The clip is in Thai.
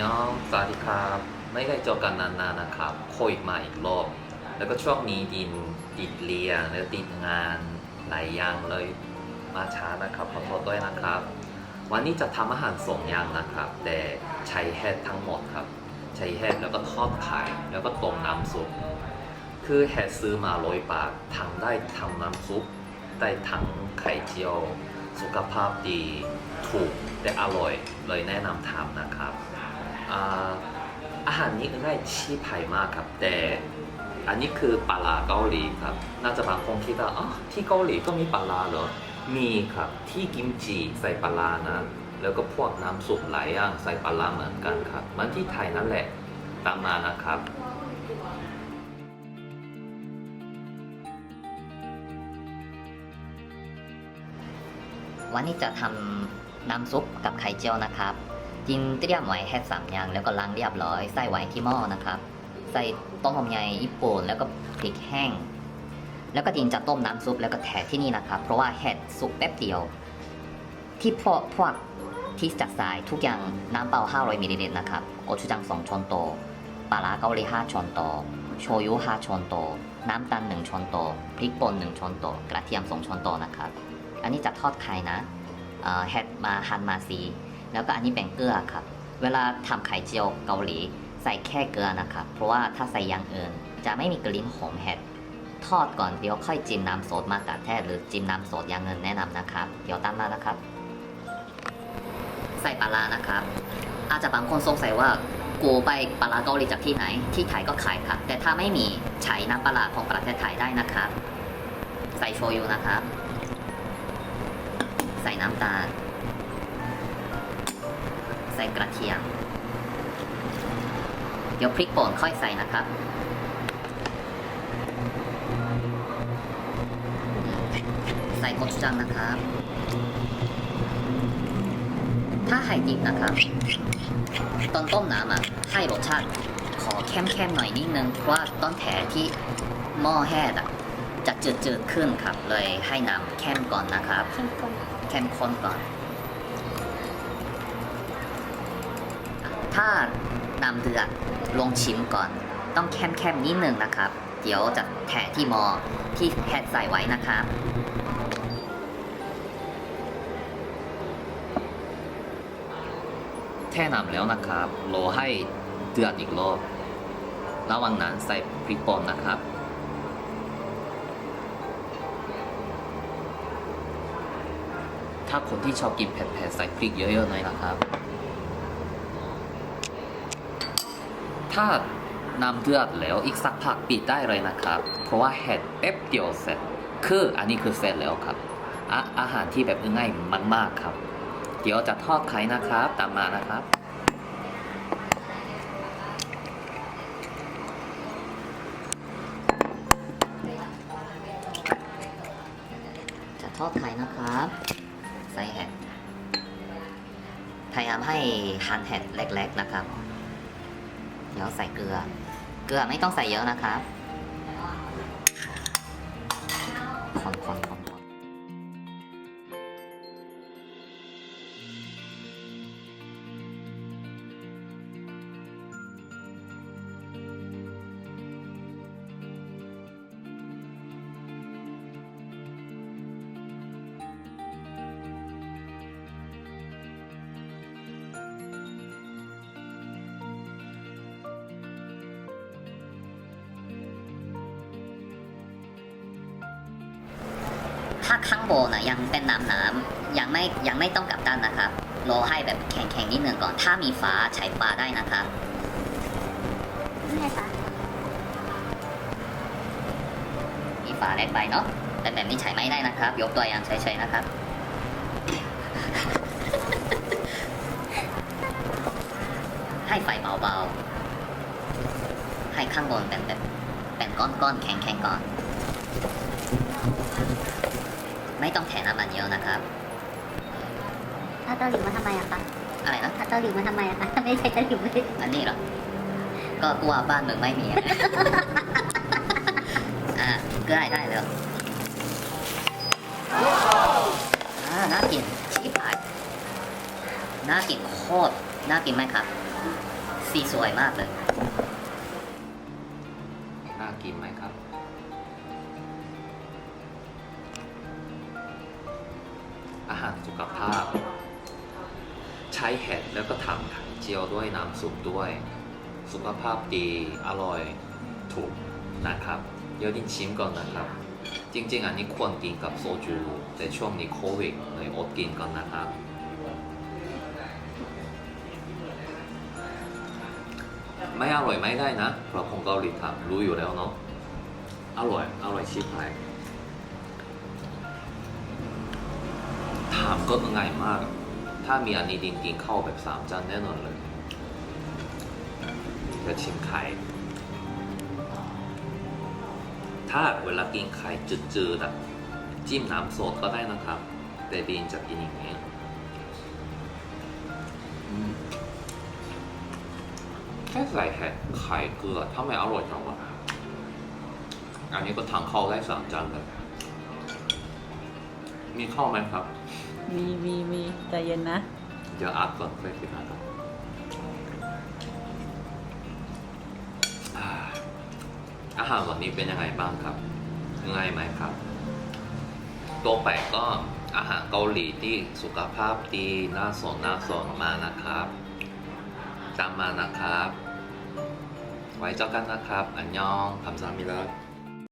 ยองสวัสดีครับ ไม่ได้เจอกันนานๆนะครับโควิดมาอีกรอบ แล้วก็ช่วงนี้ดินติดเรียนแล้วติดงานหลายอย่างเลยมาช้านะครับขอโทษด้วยนะครับ วันนี้จะทำอาหารสองอย่างนะครับ แต่ใช้แฮดทั้งหมดครับ ใช้แฮดแล้วก็ทอดไข่แล้วก็ต้มน้ำซุปคือแฮดซื้อมาโรยปากทำได้ทำน้ำซุปได้ทั้งไข่เจียว สุขภาพดีถูกแต่อร่อยเลยแนะนำทำนะครับ อาหารนี้ง่ายชีพไผ่มากครับแต่อันนี้คือปลาเกาหลีครับน่าจะบางคนคิดว่าอ๋อที่เกาหลีก็มีปลาเหรอมีครับที่กิมจิใส่ปลาร้นะแล้วก็พวกน้ำซุปหลายอย่างใส่ปลาเหมือนกันครับมันที่ไทยนั่นแหละตามมานะครับวันนี้จะทำน้ำซุปกับไข่เจียวนะครับ จินเตรียมไว้แค่สามอย่างแล้วก็ล้างเรียบร้อยใส่ไว้ที่หม้อนะครับ ใส่ต้มยำใหญ่ญี่ปุ่นแล้วก็พริกแห้ง แล้วก็จินจะต้มน้ำซุปแล้วก็แถที่นี่นะครับ เพราะว่าเห็ดสุกแป๊บเดียว ที่พวกพวกที่จัดใส่ทุกอย่างน้ำเปล่า 500มิลลิลิตรนะครับโกชูจัง 2 ช้อนโต๊ะปลาร้าเกาหลี5ช้อนโต๊ะโชยุ5ช้อนโต๊ะน้ำตาล1ช้อนโต๊ะพริกป่น1ช้อนโต๊ะกระเทียม 2 ช้อนโต๊ะนะครับ อันนี้จะทอดไข่นะเอ่อเห็ดมาหั่นมาซี แล้วก็อันนี้เป็นเกลือครับ เวลาทำไข่เจียวเกาหลี ใส่แค่เกลือนะครับ เพราะว่าถ้าใส่อย่างอื่น จะไม่มีกลิ่นหอมเห็ดทอดก่อนเดี๋ยวค่อยจิ้มน้ำซอสมากระแทกหรือจิ้มน้ำซอสอย่างอื่นแนะนำนะครับ เดี๋ยวตามมานะครับ ใส่ปลาร้านะครับ อาจจะบางคนสงสัยว่ากูไปปลาเกาหลีจากที่ไหน ที่ไทยก็ขายครับ แต่ถ้าไม่มีใช้น้ำปลาร้าของประเทศไทยได้นะครับ ใส่โชยุนะครับ ใส่น้ำตาล ใส่กระเทียม เดี๋ยวพริกป่นค่อยใส่นะครับใส่โกชูจังนะครับ ถ้าไข่ดิบนะครับ ตอนต้มน้ำอะให้รสชาติขอเข้มๆหน่อยนิดนึงเพราะว่าต้นแถที่หม้อแห้อะจะจืดๆขึ้นครับ เลยให้น้ำเข้มก่อนนะครับ เข้มข้นเข้มข้นก่อน ถ้านำเดือดลงชิมก่อน ต้องเข้มเข้มๆนิดนึงนะครับ เดี๋ยวจะแถะที่มอที่แพทใส่ไว้นะครับแท่นำแล้วนะครับรอให้เดือดอีกรอบ ระหว่างนั้นใส่พริกป่นนะครับ ถ้าคนที่ชอบกินเผ็ดๆใส่พริกเยอะๆหน่อยนะครับ ถ้าน้ำเดือดแล้วอีกสักพักปิดได้เลยนะครับ เพราะว่าเห็ดแป๊บเดียวเสร็จ คืออันนี้คือเสร็จแล้วครับอาอาหารที่แบบง่ายมากๆครับ เดี๋ยวจะทอดไข่นะครับ ตามมานะครับจะทอดไข่นะครับ ใส่เห็ดพยายามให้หั่นเห็ดเล็กๆนะครับ เดี๋ยวใส่เกลือ เกลือไม่ต้องใส่เยอะนะครับคนคน ถ้าข้างบนนะยังเป็นน้ำน้ำๆยังไม่ยังไม่ต้องกลับด้านนะครับรอให้แบบแข็งๆนิดนึงก่อน ถ้ามีฟ้าใช้ฟ้าได้นะครับไม่ใช่ปะมีฝาเล็กไปเนาะแต่แบบนี้ใช้ไม่ได้นะครับ ยกตัวอย่างเฉยๆนะครับให้ไฟเบาๆ ให้ข้างบนเป็นแบบเป็นก้อนๆ แข็งๆก่อน ไม่ต้องแถน้ำมันเยอะนะครับเอาเตาหลิวมาทำไมอะคะอะไรนะเอาเตาหลิวมาทำไมอะคะไม่ใช่เตาหลิวไม่ได้อันนี้เหรอ ก็กลัวบ้านมึงไม่มีอะอะก็ได้ได้เลยอ่าน่ากินชิบหายน่ากินโคตรน่ากินไหมครับ สีสวยมากเลย น่ากินไหมครับ อาหารสุขภาพ ใช้เห็ดแล้วก็ทำไข่เจียวด้วยน้ำซุปด้วย สุขภาพดีอร่อยถูกนะครับเดี๋ยวดินชิมก่อนนะครับ จริงๆ อันนี้ควรกินกับโซจู แต่ช่วงนี้โควิดเลยอดกินก่อนนะครับไม่อร่อยไม่ได้นะเพราะคนเกาหลีทำรู้อยู่แล้วเนาะอร่อยอร่อยชิบหาย ถามก็ง่ายมาก ถ้ามีอันนี้ดินกินเข้าแบบสามจานแน่นอนเลยจะชิมไข่ถ้าเวลากินไข่จืดๆอะจิ้มน้ำสดก็ได้นะครับ แต่ดินจะกินอย่างนี้แค่ใส่ไข่เกลือถ้าไม่อร่อยจังวะอันนี้ก็ทางเข้าได้สามจานเลย มีข้าวไหมครับ มีมีมีใจเย็นนะ เดี๋ยวอัพก่อนค่อยคิดนะครับอ่าอาหารวันนี้เป็นยังไงบ้างครับง่ายไหมครับ ตัวแปลกก็อาหารเกาหลีที่สุขภาพดีน่าสนน่าสนมานะครับตามานะครับ ไว้เจอกันนะครับ อันยองคำสามิรัก